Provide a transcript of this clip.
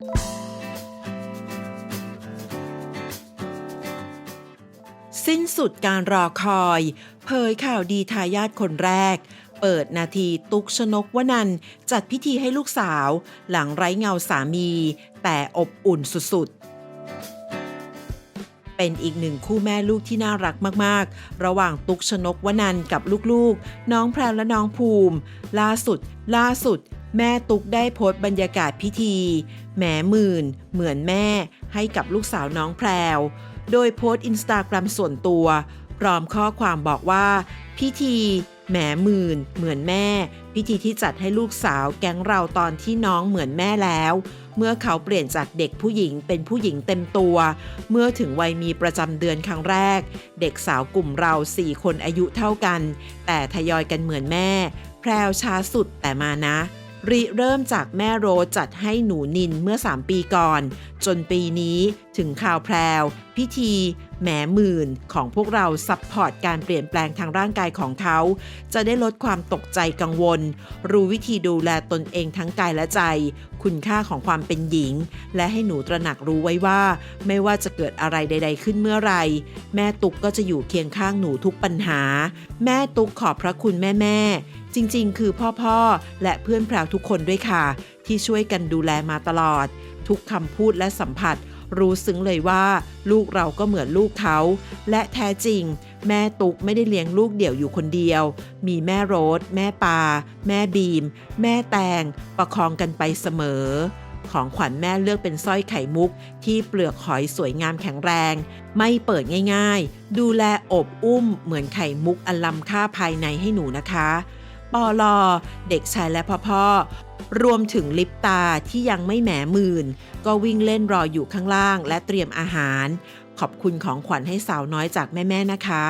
สิ้นสุดการรอคอย เผยข่าวดีทายาทคนแรก เปิดนาทีตุกชนกวนันท์จัดพิธีให้ลูกสาว หลังไร้เงาสามี แต่อบอุ่นสุดๆ เป็นอีกหนึ่งคู่แม่ลูกที่น่ารักมากๆ ระหว่างตุกชนกวนันท์กับลูกๆ น้องแพรและน้องภูมิ ล่าสุด ล่าสุด แม่ตุกได้โพสต์บรรยากาศพิธี แหมหมื่น เหมือนแม่ให้กับลูกสาวน้องแพรว โดยโพสต์อินสตาแกรมส่วนตัวพร้อมข้อความบอกว่า พิธีแหมหมื่น เหมือนแม่ พิธีที่จัดให้ลูกสาวแก๊งเราตอนที่น้องเหมือนแม่แล้ว เมื่อเขาเปลี่ยนจากเด็กผู้หญิงเป็นผู้หญิงเต็มตัว เมื่อถึงวัยมีประจำเดือนครั้งแรก เด็กสาวกลุ่มเราสี่คนอายุเท่ากัน แต่ทยอยกันเหมือนแม่ แพรวช้าสุดแต่มานะ ริเริ่มจากแม่โรจัดให้หนูนินเมื่อ 3 ปีก่อน จนปีนี้ถึงข่าวแพรว พิธีแหมหมื่นของพวกเราซัพพอร์ตการเปลี่ยนแปลงทางร่างกายของเขา จะได้ลดความตกใจกังวล รู้วิธีดูแลตนเองทั้งกายและใจ คุณค่าของความเป็นหญิง และให้หนูตระหนักรู้ไว้ว่า ไม่ว่าจะเกิดอะไรใด ๆ ขึ้นเมื่อไรแม่ตุกก็จะอยู่เคียงข้างหนูทุกปัญหา แม่ตุกขอบพระคุณแม่ๆ จริงๆ คือพ่อๆ และเพื่อนแพรวทุกคนด้วยค่ะ ที่ช่วยกันดูแลมาตลอด ทุกคำพูดและสัมผัส รู้ซึ้งเลยว่า ลูกเราก็เหมือนลูกเขา และแท้จริง แม่ตุกไม่ได้เลี้ยงลูกเดี่ยวอยู่คนเดียว มีแม่โรส แม่ปา แม่บีม แม่แตง ประคองกันไปเสมอของขวัญแม่เลือกเป็นสร้อยไข่มุก ที่เปลือกหอยสวยงามแข็งแรง ไม่เปิดง่ายๆ ดูแลอบอุ้มเหมือนไข่มุกอันล้ำค่าภายในให้หนูนะคะ ปอลอเด็กชายและพ่อพ่อรวมถึงลิปตาที่ยังไม่แหมหมื่น ก็วิ่งเล่นรออยู่ข้างล่างและเตรียมอาหาร ขอบคุณของขวัญให้สาวน้อยจากแม่ ๆ นะคะ